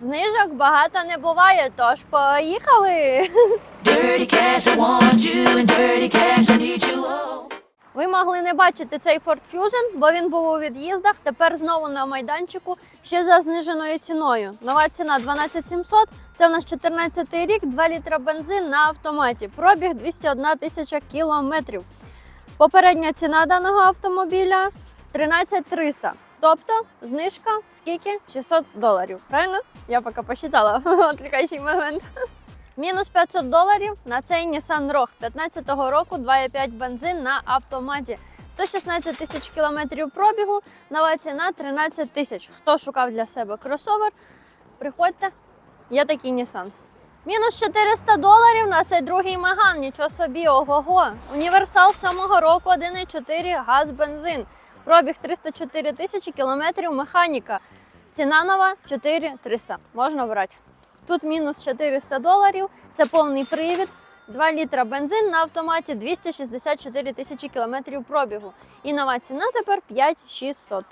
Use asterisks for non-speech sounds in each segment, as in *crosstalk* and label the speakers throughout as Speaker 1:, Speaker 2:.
Speaker 1: Знижок багато не буває, тож поїхали.
Speaker 2: Dirty cash, I want you, and dirty cash, I need you.
Speaker 1: Ви могли не бачити цей Ford Fusion, бо він був у від'їздах. Тепер знову на майданчику ще за зниженою ціною. Нова ціна 12700. Це в нас 14 рік, 2 літра бензин на автоматі. Пробіг 201 тисяча кілометрів. Попередня ціна даного автомобіля 13300. Тобто знижка скільки? 600 доларів. Правильно? Я поки посчитала. *laughs* Відвлікаючий момент. Мінус 500 доларів на цей Nissan Rogue 15-го року 2,5 бензин на автоматі. 116 тисяч кілометрів пробігу, нова ціна 13 тисяч. Хто шукав для себе кросовер, приходьте, є такий Nissan. Мінус 400 доларів на цей другий Меган, нічого собі, ого-го. Універсал 7-го року 1,4 газ бензин. Пробіг 304 тисячі кілометрів механіка. Ціна нова 4300. Можна брати. Тут мінус 400 доларів. Це повний привід. 2 літра бензин на автоматі 264 тисячі кілометрів пробігу. І нова ціна тепер 5600.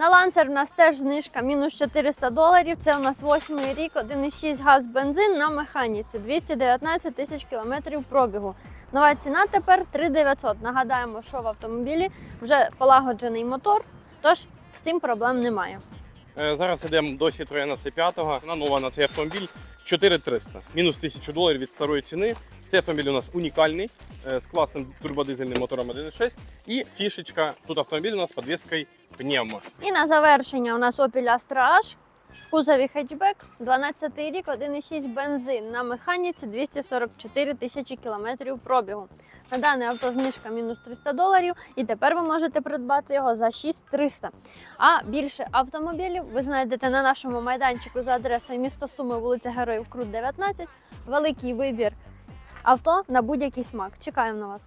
Speaker 1: На лансер в нас теж знижка мінус 400 доларів. Це у нас восьмий рік, 1,6 газ бензин на механіці, 219 тисяч кілометрів пробігу. Нова ціна тепер 3900. Нагадаємо, що в автомобілі вже полагоджений мотор, тож з цим проблем немає.
Speaker 3: Е, Зараз йдемо до Citroen C5. Ціна нова на цей автомобіль 4300. Мінус 1000 доларів від старої ціни. Цей автомобіль у нас унікальний е, з класним турбодизельним мотором 1.6. І фішечка. Тут автомобіль у нас з підвіскою пневмо.
Speaker 1: І на завершення у нас Opel Astra H. В кузові хетчбек, 12 рік, 1,6 бензин. На механіці 244 тисячі кілометрів пробігу. На дане авто знижка мінус 300 доларів, і тепер ви можете придбати його за 6300. А більше автомобілів ви знайдете на нашому майданчику за адресою місто Суми, вулиця Героїв Крут 19. Великий вибір авто на будь-який смак. Чекаємо на вас.